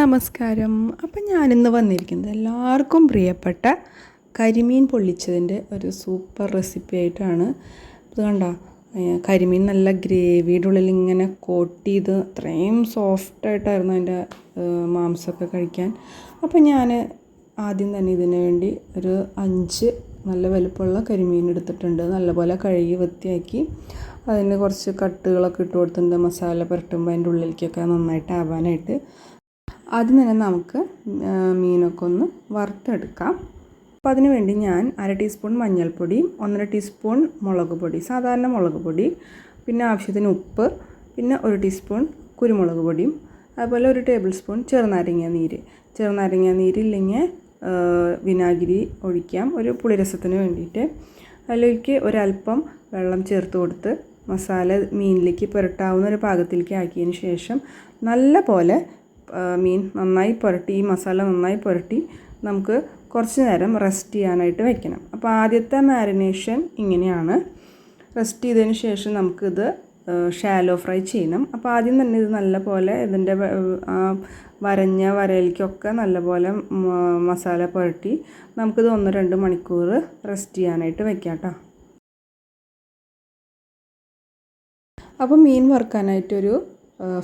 നമസ്കാരം. അപ്പം ഞാനിന്ന് വന്നിരിക്കുന്നത് എല്ലാവർക്കും പ്രിയപ്പെട്ട കരിമീൻ പൊള്ളിച്ചതിന്റെ ഒരു സൂപ്പർ റെസിപ്പി ആയിട്ടാണ്. ഇത് കണ്ടോ? കരിമീൻ നല്ല ഗ്രേവിയുടെ ഉള്ളിൽ ഇങ്ങനെ കോട്ട് ചെയ്ത് അത്രയും സോഫ്റ്റായിട്ടായിരുന്നു അതിന്റെ മാംസമൊക്കെ കഴിക്കാൻ. അപ്പം ഞാൻ ആദ്യം തന്നെ ഇതിന് വേണ്ടി ഒരു അഞ്ച് നല്ല വലുപ്പമുള്ള കരിമീൻ എടുത്തിട്ടുണ്ട്. നല്ലപോലെ കഴുകി വൃത്തിയാക്കി അതിന് കുറച്ച് കട്ടുകളൊക്കെ ഇട്ട് കൊടുത്തിട്ടുണ്ട്. മസാല പുരട്ടുമ്പോൾ അതിന്റെ ഉള്ളിലേക്കൊക്കെ നന്നായിട്ട് ആവാനായിട്ട്. ആദ്യം തന്നെ നമുക്ക് മീനൊക്കെ ഒന്ന് വറുത്തെടുക്കാം. അപ്പോൾ അതിന് വേണ്ടി ഞാൻ അര ടീസ്പൂൺ മഞ്ഞൾപ്പൊടി ഒന്നര ടീസ്പൂൺ മുളക് പൊടി സാധാരണ മുളക് പൊടി പിന്നെ ആവശ്യത്തിന് ഉപ്പ് പിന്നെ ഒരു ടീസ്പൂൺ കുരുമുളക് പൊടിയും അതുപോലെ ഒരു ടേബിൾ സ്പൂൺ ചെറുനാരങ്ങ നീര്. ചെറുനാരങ്ങ നീരില്ലെങ്കിൽ വിനാഗിരി ഒഴിക്കാം ഒരു പുളിരസത്തിന് വേണ്ടിയിട്ട്. അതിലേക്ക് ഒരല്പം വെള്ളം ചേർത്ത് കൊടുത്ത് മസാല മീനിലേക്ക് പുരട്ടാവുന്ന ഒരു പാകത്തിലേക്ക് ആക്കിയതിന് ശേഷം നല്ല പോലെ മീൻ നന്നായി പുരട്ടി ഈ മസാല നന്നായി പുരട്ടി നമുക്ക് കുറച്ച് നേരം റെസ്റ്റ് ചെയ്യാനായിട്ട് വെക്കണം. അപ്പോൾ ആദ്യത്തെ മാരിനേഷൻ ഇങ്ങനെയാണ്. റെസ്റ്റ് ചെയ്തതിന് ശേഷം നമുക്കിത് ഷാലോ ഫ്രൈ ചെയ്യണം. അപ്പോൾ ആദ്യം തന്നെ ഇത് നല്ലപോലെ ഇതിന്റെ വരഞ്ഞ വരയിലേക്കൊക്കെ നല്ലപോലെ മസാല പുരട്ടി നമുക്കിത് ഒന്ന് രണ്ട് മണിക്കൂർ റെസ്റ്റ് ചെയ്യാനായിട്ട് വെക്കാം കേട്ടോ. അപ്പോൾ മീൻ വറുക്കാനായിട്ടൊരു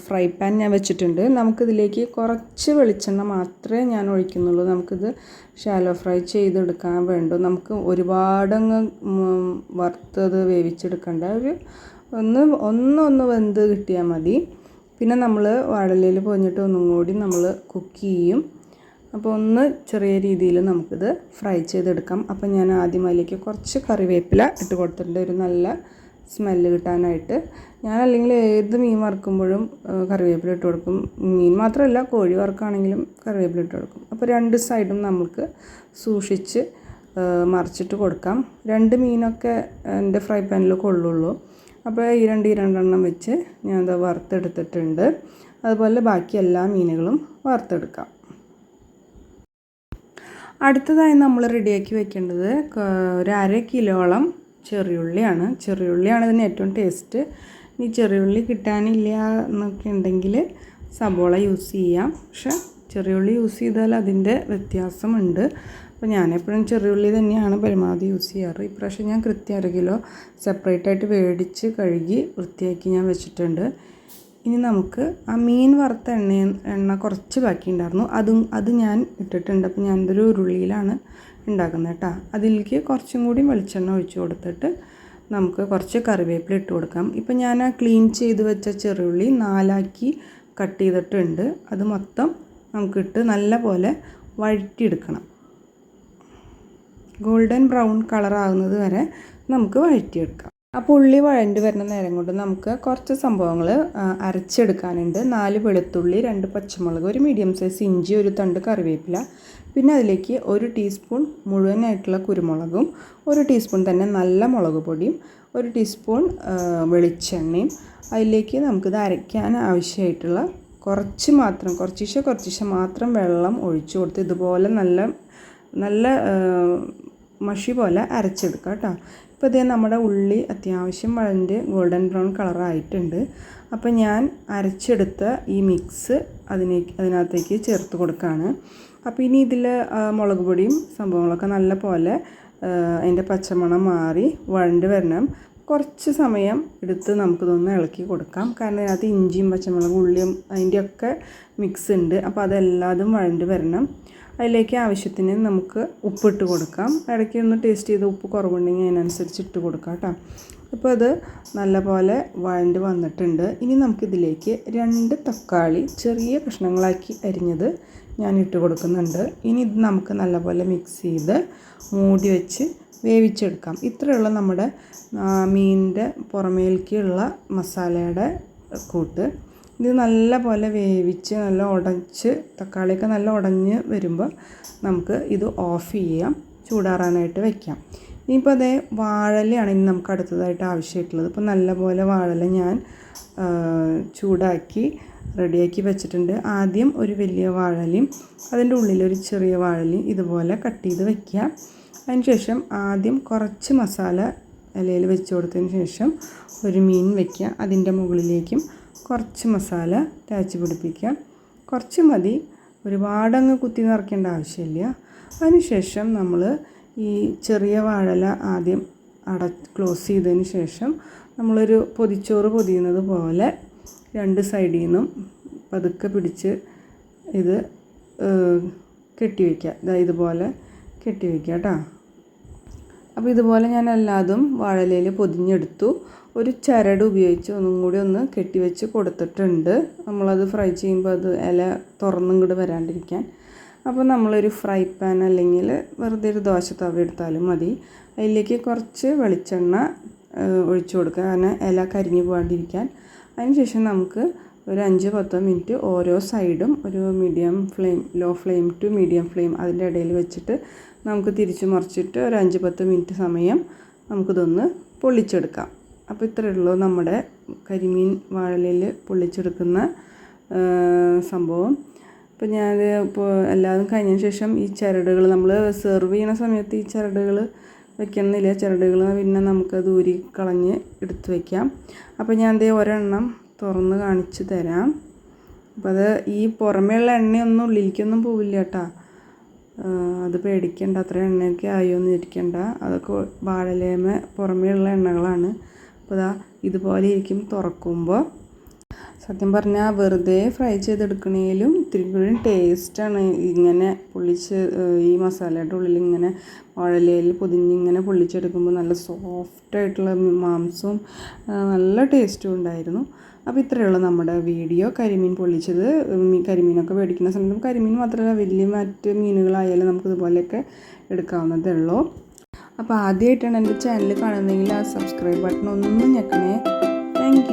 ഫ്രൈ പാൻ ഞാൻ വെച്ചിട്ടുണ്ട്. നമുക്കിതിലേക്ക് കുറച്ച് വെളിച്ചെണ്ണ മാത്രമേ ഞാൻ ഒഴിക്കുന്നുള്ളൂ. നമുക്കിത് ഷാലോ ഫ്രൈ ചെയ്തെടുക്കാൻ വേണ്ടു. നമുക്ക് ഒരുപാടങ്ങ് വറുത്തത് വേവിച്ചെടുക്കേണ്ട. ഒരു ഒന്ന് ഒന്നൊന്ന് വെന്ത് കിട്ടിയാൽ മതി. പിന്നെ നമ്മൾ വടലയിൽ പൊഞ്ഞിട്ട് ഒന്നും കൂടി നമ്മൾ കുക്ക് ചെയ്യും. അപ്പോൾ ഒന്ന് ചെറിയ രീതിയിൽ നമുക്കിത് ഫ്രൈ ചെയ്തെടുക്കാം. അപ്പോൾ ഞാൻ ആദ്യം അതിലേക്ക് കുറച്ച് കറിവേപ്പില ഇട്ട് കൊടുത്തിട്ടുണ്ട്. ഒരു നല്ല സ്മെല്ല് കിട്ടാനായിട്ട്. ഞാൻ അല്ലെങ്കിൽ ഏത് മീൻ വറുക്കുമ്പോഴും കറിവേപ്പില ഇട്ട് കൊടുക്കും. മീൻ മാത്രമല്ല കോഴി വറുക്കാണെങ്കിലും കറിവേപ്പില ഇട്ട് കൊടുക്കും. അപ്പോൾ രണ്ട് സൈഡും നമുക്ക് സൂക്ഷിച്ച് മറിച്ചിട്ട് കൊടുക്കാം. രണ്ട് മീനൊക്കെ എന്റെ ഫ്രൈ പാനിൽ കൊള്ളുള്ളൂ. അപ്പോൾ ഈ രണ്ട് ഈ രണ്ടെണ്ണം വെച്ച് ഞാൻ അത് വറുത്തെടുത്തിട്ടുണ്ട്. അതുപോലെ ബാക്കി എല്ലാ മീനുകളും വറുത്തെടുക്കാം. അടുത്തതായി നമ്മൾ റെഡിയാക്കി വെക്കേണ്ടത് ഒരു അര കിലോളം ചെറിയുള്ളിയാണ്. ചെറിയുള്ളിയാണ് ഇതിന് ഏറ്റവും ടേസ്റ്റ്. ഇനി ചെറിയുള്ളി കിട്ടാനില്ല എന്നൊക്കെ ഉണ്ടെങ്കിൽ സബോള യൂസ് ചെയ്യാം. പക്ഷെ ചെറിയുള്ളി യൂസ് ചെയ്താൽ അതിന്റെ വ്യത്യാസമുണ്ട്. അപ്പോൾ ഞാനെപ്പോഴും ചെറിയുള്ളി തന്നെയാണ് പരമാവധി യൂസ് ചെയ്യാറ്. ഇപ്രാവശ്യം ഞാൻ കൃത്യം അര കിലോ സെപ്പറേറ്റ് ആയിട്ട് മേടിച്ച് കഴുകി വൃത്തിയാക്കി ഞാൻ വെച്ചിട്ടുണ്ട്. ഇനി നമുക്ക് ആ മീൻ വറുത്ത എണ്ണ എണ്ണ കുറച്ച് ബാക്കി ഉണ്ടായിരുന്നു. അതും അത് ഞാൻ ഇട്ടിട്ടുണ്ട്. അപ്പോൾ ഞാനിതൊരു ഉരുളിയിലാണ് ഉണ്ടാക്കുന്നത് കേട്ടോ. അതിലേക്ക് കുറച്ചും കൂടി വെളിച്ചെണ്ണ ഒഴിച്ച് കൊടുത്തിട്ട് നമുക്ക് കുറച്ച് കറിവേപ്പില ഇട്ട് കൊടുക്കാം. ഇപ്പം ഞാൻ ആ ക്ലീൻ ചെയ്ത് വെച്ച ചെറുള്ളി നാലാക്കി കട്ട് ചെയ്തിട്ടുണ്ട്. അത് മൊത്തം നമുക്കിട്ട് നല്ല പോലെ വഴറ്റിയെടുക്കണം. ഗോൾഡൻ ബ്രൗൺ കളർ ആകുന്നത് വരെ നമുക്ക് വഴറ്റിയെടുക്കാം. അപ്പോൾ ഉള്ളി വഴണ്ട് വരുന്ന നേരം കൊണ്ട് നമുക്ക് കുറച്ച് സംഭവങ്ങൾ അരച്ചെടുക്കാനുണ്ട്. നാല് വെളുത്തുള്ളി രണ്ട് പച്ചമുളക് ഒരു മീഡിയം സൈസ് ഇഞ്ചി ഒരു തണ്ട് കറിവേപ്പില പിന്നെ അതിലേക്ക് ഒരു ടീസ്പൂൺ മുഴുവനായിട്ടുള്ള കുരുമുളകും ഒരു ടീസ്പൂൺ തന്നെ നല്ല മുളക് പൊടിയും ഒരു ടീസ്പൂൺ വെളിച്ചെണ്ണയും. അതിലേക്ക് നമുക്കിത് അരയ്ക്കാൻ ആവശ്യമായിട്ടുള്ള കുറച്ച് മാത്രം കുറച്ചിശ കുറച്ചിശ മാത്രം വെള്ളം ഒഴിച്ചു കൊടുത്ത് ഇതുപോലെ നല്ല നല്ല മഷി പോലെ അരച്ചെടുക്കുക കേട്ടോ. ഇപ്പോൾ ഇതേ നമ്മുടെ ഉള്ളി അത്യാവശ്യം വളരെ ഗോൾഡൻ ബ്രൗൺ കളറായിട്ടുണ്ട്. അപ്പോൾ ഞാൻ അരച്ചെടുത്ത ഈ മിക്സ് അതിനേക്ക് അതിനകത്തേക്ക് ചേർത്ത് കൊടുക്കുകയാണ്. അപ്പോൾ ഇനി ഇതിൽ മുളക് പൊടിയും സംഭവങ്ങളൊക്കെ നല്ല പോലെ അതിന്റെ പച്ചമണം മാറി വഴണ്ട് വരണം. കുറച്ച് സമയം എടുത്ത് നമുക്കിതൊന്ന് ഇളക്കി കൊടുക്കാം. കാരണം അതിനകത്ത് ഇഞ്ചിയും പച്ചമുളകും ഉള്ളിയും അതിന്റെയൊക്കെ മിക്സ് ഉണ്ട്. അപ്പോൾ അതെല്ലാതും വഴണ്ട് വരണം. അതിലേക്ക് ആവശ്യത്തിന് നമുക്ക് ഉപ്പിട്ട് കൊടുക്കാം. ഇടയ്ക്ക് ഒന്ന് ടേസ്റ്റ് ചെയ്ത് ഉപ്പ് കുറവുണ്ടെങ്കിൽ അതിനനുസരിച്ച് ഇട്ട് കൊടുക്കാം കേട്ടോ. അപ്പോൾ അത് നല്ലപോലെ വഴണ്ട് വന്നിട്ടുണ്ട്. ഇനി നമുക്കിതിലേക്ക് രണ്ട് തക്കാളി ചെറിയ കഷ്ണങ്ങളാക്കി അരിഞ്ഞത് ഞാൻ ഇട്ട് കൊടുക്കുന്നുണ്ട്. ഇനി ഇത് നമുക്ക് നല്ലപോലെ മിക്സ് ചെയ്ത് മൂടി വെച്ച് വേവിച്ചെടുക്കാം. ഇത്രയുള്ള നമ്മുടെ മീനിന്റെ പുറമേൽക്കുള്ള മസാലയുടെ കൂട്ട്. ഇത് നല്ല പോലെ വേവിച്ച് നല്ല ഉടച്ച് തക്കാളിയൊക്കെ നല്ല ഉടഞ്ഞ് വരുമ്പോൾ നമുക്ക് ഇത് ഓഫ് ചെയ്യാം. ചൂടാറാനായിട്ട് വെക്കാം. ഇനിയിപ്പോൾ അതേ വാഴലയാണ് ഇനി നമുക്ക് അടുത്തതായിട്ട് ആവശ്യമായിട്ടുള്ളത്. ഇപ്പോൾ നല്ലപോലെ വാഴല ഞാൻ ചൂടാക്കി റെഡിയാക്കി വെച്ചിട്ടുണ്ട്. ആദ്യം ഒരു വലിയ വാഴലയും അതിന്റെ ഉള്ളിലൊരു ചെറിയ വാഴലയും ഇതുപോലെ കട്ട് ചെയ്ത് വെക്കുക. അതിനുശേഷം ആദ്യം കുറച്ച് മസാല ഇലയിൽ വെച്ച് കൊടുത്തതിന് ശേഷം ഒരു മീൻ വെക്കുക. അതിന്റെ മുകളിലേക്കും കുറച്ച് മസാല തേച്ച് പിടിപ്പിക്കുക. കുറച്ച് മതി. ഒരുപാടങ്ങ് കുത്തി നിറയ്ക്കേണ്ട ആവശ്യമില്ല. അതിനുശേഷം നമ്മൾ ഈ ചെറിയ വാഴല ആദ്യം അട ക്ലോസ് ചെയ്തതിന് ശേഷം നമ്മളൊരു പൊതിച്ചോറ് പൊതിയുന്നത് പോലെ രണ്ട് സൈഡിൽ നിന്നും പതുക്കെ പിടിച്ച് ഇത് കെട്ടി വയ്ക്കുക ഇതാ ഇതുപോലെ കെട്ടി വയ്ക്കുക കേട്ടോ അപ്പോൾ ഇതുപോലെ ഞാൻ എല്ലാതും വാഴലയിൽ പൊതിഞ്ഞെടുത്തു. ഒരു ചരട് ഉപയോഗിച്ച് ഒന്നും കൂടി ഒന്ന് കെട്ടിവെച്ച് കൊടുത്തിട്ടുണ്ട്. നമ്മളത് ഫ്രൈ ചെയ്യുമ്പോൾ അത് ഇല തുറന്നും കൂടി വരാണ്ടിരിക്കാൻ. അപ്പോൾ നമ്മളൊരു ഫ്രൈ പാൻ അല്ലെങ്കിൽ വെറുതെ ഒരു ദോശ തവ എടുത്താലും മതി. അതിലേക്ക് കുറച്ച് വെളിച്ചെണ്ണ ഒഴിച്ചു കൊടുക്കുക. കാരണം ഇല കരിഞ്ഞു പോകാണ്ടിരിക്കാൻ. അതിനുശേഷം നമുക്ക് ഒരു അഞ്ച് പത്തോ മിനിറ്റ് ഓരോ സൈഡും ഒരു medium flame low flame to medium flame അതിന്റെ ഇടയിൽ വെച്ചിട്ട് നമുക്ക് തിരിച്ച് മറിച്ചിട്ട് ഒരു അഞ്ച് പത്ത് മിനിറ്റ് സമയം നമുക്കിതൊന്ന് പൊള്ളിച്ചെടുക്കാം. അപ്പോൾ ഇത്രയേ ഉള്ളൂ നമ്മുടെ കരിമീൻ വാഴലയിൽ പൊള്ളിച്ചെടുക്കുന്ന സംഭവം. അപ്പോൾ ഞാൻ ഇപ്പോൾ എല്ലാതും കഴിഞ്ഞതിന് ശേഷം ഈ ചരടുകൾ നമ്മൾ സെർവ് ചെയ്യുന്ന സമയത്ത് ഈ ചരടുകൾ വെക്കണമെന്നില്ല ചരടുകൾ പിന്നെ നമുക്കത് ഊരി കളഞ്ഞ് എടുത്ത് വയ്ക്കാം അപ്പോൾ ഞാൻ ദേ ഒരെണ്ണം തുറന്ന് കാണിച്ച് തരാം. അപ്പോൾ അത് ഈ പുറമേയുള്ള എണ്ണയൊന്നും ഉള്ളിലേക്കൊന്നും പോവില്ല കേട്ടോ അത് പേടിക്കണ്ട. അത്ര എണ്ണയൊക്കെ ആയോ എന്ന് ഇരിക്കണ്ട അതൊക്കെ വാഴലേമ പുറമേയുള്ള എണ്ണകളാണ്. അപ്പോൾ ഇതാ ഇതുപോലെ ഇരിക്കും തുറക്കുമ്പോൾ സത്യം പറഞ്ഞാൽ വെറുതെ ഫ്രൈ ചെയ്തെടുക്കണേലും ഇത്തിരി കൂടി ടേസ്റ്റാണ്. ഇങ്ങനെ പൊള്ളിച്ച് ഈ മസാലയുടെ ഉള്ളിൽ ഇങ്ങനെ വാഴലയിൽ പൊതിഞ്ഞിങ്ങനെ പൊള്ളിച്ചെടുക്കുമ്പോൾ നല്ല സോഫ്റ്റായിട്ടുള്ള മാംസവും നല്ല ടേസ്റ്റും ഉണ്ടായിരുന്നു. അപ്പോൾ ഇത്രയേ ഉള്ളൂ നമ്മുടെ വീഡിയോ. കരിമീൻ പൊള്ളിച്ചത് കരിമീനൊക്കെ മേടിക്കുന്ന സമയത്ത് കരിമീൻ മാത്രമല്ല വലിയ മറ്റ് മീനുകളായാലും നമുക്ക് ഇതുപോലെയൊക്കെ എടുക്കാവുന്നതേ അപ്പോൾ ആദ്യമായിട്ടാണ് എന്റെ ചാനൽ കാണുന്നതെങ്കിൽ ആ സബ്സ്ക്രൈബ് ബട്ടൺ ഒന്നും ഞെക്കണേ. താങ്ക്